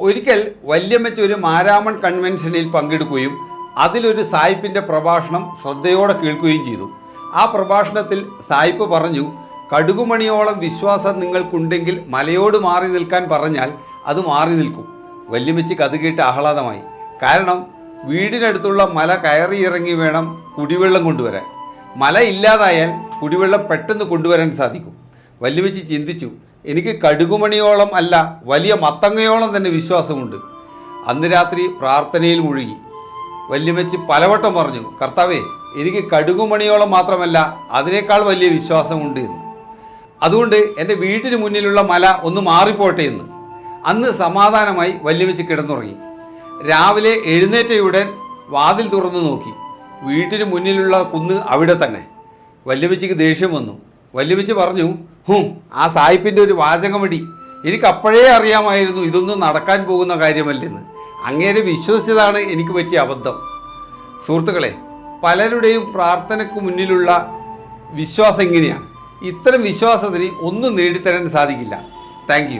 ഒരിക്കൽ വല്യമ്മച്ച ഒരു മാരാമൺ കൺവെൻഷനിൽ പങ്കെടുക്കുകയും അതിലൊരു സായിപ്പിന്റെ പ്രഭാഷണം ശ്രദ്ധയോടെ കേൾക്കുകയും ചെയ്തു. ആ പ്രഭാഷണത്തിൽ സായിപ്പ് പറഞ്ഞു കടുകുമണിയോളം വിശ്വാസം നിങ്ങൾക്കുണ്ടെങ്കിൽ മലയോട് മാറി നിൽക്കാൻ പറഞ്ഞാൽ അത് മാറി നിൽക്കും. വല്യമ്മച്ചി കഥ കേട്ട് ആഹ്ലാദമായി. കാരണം വീടിനടുത്തുള്ള മല കയറി ഇറങ്ങി വേണം കുടിവെള്ളം കൊണ്ടുവരാൻ. മല ഇല്ലാതായാൽ കുടിവെള്ളം പെട്ടെന്ന് കൊണ്ടുവരാൻ സാധിക്കും. വല്യമ്മച്ചി ചിന്തിച്ചു എനിക്ക് കടുകുമണിയോളം അല്ല വലിയ മത്തങ്ങയോളം തന്നെ വിശ്വാസമുണ്ട്. അന്ന് രാത്രി പ്രാർത്ഥനയിൽ മുഴുകി. വല്യമ്മച്ചി പലവട്ടം പറഞ്ഞു കർത്താവേ എനിക്ക് കടുകുമണിയോളം മാത്രമല്ല അതിനേക്കാൾ വലിയ വിശ്വാസമുണ്ട് എന്ന്. അതുകൊണ്ട് എന്റെ വീട്ടിന് മുന്നിലുള്ള മല ഒന്ന് മാറിപ്പോട്ടെ എന്ന്. അന്ന് സമാധാനമായി വല്യമ്മച്ചി കിടന്നുറങ്ങി. രാവിലെ എഴുന്നേറ്റയുടൻ വാതിൽ തുറന്നു നോക്കി. വീട്ടിന് മുന്നിലുള്ള കുന്ന് അവിടെ തന്നെ. വല്യമ്മച്ചിക്ക് ദേഷ്യം വന്നു. വല്യമ്മച്ചി പറഞ്ഞു ഹും ആ സായിപ്പിന്റെ ഒരു വാചകമടി. എനിക്ക് അപ്പോഴേ അറിയാമായിരുന്നു ഇതൊന്നും നടക്കാൻ പോകുന്ന കാര്യമല്ലെന്ന്. അങ്ങേരെ വിശ്വസിച്ചതാണ് എനിക്ക് പറ്റിയ അബദ്ധം. സുഹൃത്തുക്കളെ പലരുടെയും പ്രാർത്ഥനയ്ക്ക് മുന്നിലുള്ള വിശ്വാസം ഇങ്ങനെയാണ്. ഇത്തരം വിശ്വാസത്തിന് ഒന്നും നേടിത്തരാൻ സാധിക്കില്ല. താങ്ക്